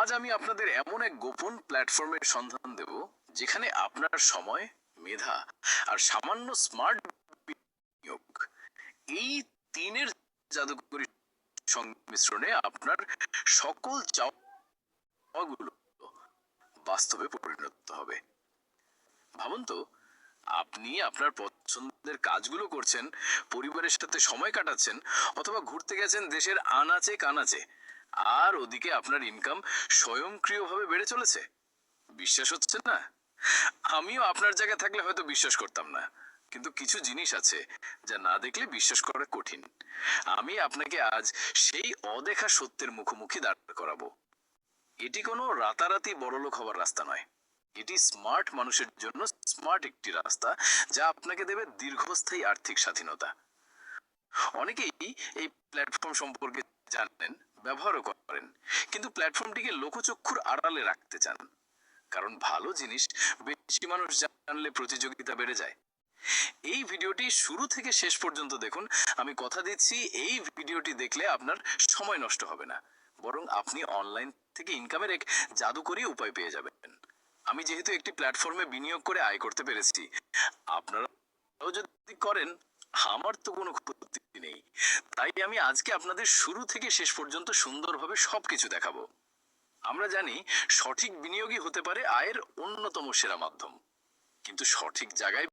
আজ আমি আপনাদের এমন এক গোপন প্ল্যাটফর্মের সন্ধান দেব, যেখানে আপনার সময়, মেধা আর সামান্য স্মার্ট বিনিয়োগ এই তিনের জাদুকরী সংমিশ্রণে আপনার সকল চাওয়াগুলো বাস্তবে পরিণত হবে। ভাবুন তো, আপনি আপনার পছন্দের কাজগুলো করছেন, পরিবারের সাথে সময় কাটাচ্ছেন, অথবা ঘুরতে গেছেন দেশের আনাচে কানাচে। আর ওদিকে আপনার ইনকাম স্বয়ংক্রিয়ভাবে বেড়ে চলেছে। বিশ্বাস হচ্ছে না? আমিও আপনার জায়গায় থাকলে হয়তো বিশ্বাস করতাম না। কিন্তু কিছু জিনিস আছে যা না দেখলে বিশ্বাস করা কঠিন। আমি আপনাকে আজ সেই অদেখা সত্যের মুখোমুখি দাঁড় করাবো। এটি কোনো রাতারাতি বড়লোক হওয়ার রাস্তা নয়। এটি স্মার্ট মানুষের জন্য স্মার্ট একটি রাস্তা যা আপনাকে দেবে দীর্ঘস্থায়ী আর্থিক স্বাধীনতা। অনেকেই এই প্ল্যাটফর্ম সম্পর্কে জানেন ব্যবহারও করেন, কিন্তু প্ল্যাটফর্মটিকে লোকচক্ষুর আড়ালে রাখতে চান। কারণ ভালো জিনিস বেশি মানুষ জানলে প্রতিযোগিতা বেড়ে যায়। এই ভিডিওটি শুরু থেকে শেষ পর্যন্ত দেখুন। আমি কথা দিচ্ছি, এই ভিডিওটি দেখলে আপনার সময় নষ্ট হবে না। বরং আপনি অনলাইন থেকে ইনকামের এক জাদুকরী উপায় পেয়ে যাবেন। আমি যেহেতু একটি প্ল্যাটফর্মে বিনিয়োগ করে আয় করতে পেরেছি, আপনারাও যদি করেন, আমার তো কোনো ক্ষতি নেই। তাই আমি আজকে আপনাদের শুরু থেকে শেষ পর্যন্ত সুন্দরভাবে সবকিছু দেখাবো। আমরা জানি সঠিক বিনিয়োগই হতে পারে আয়ের অন্যতম সেরা মাধ্যম। কিন্তু সঠিক জায়গায়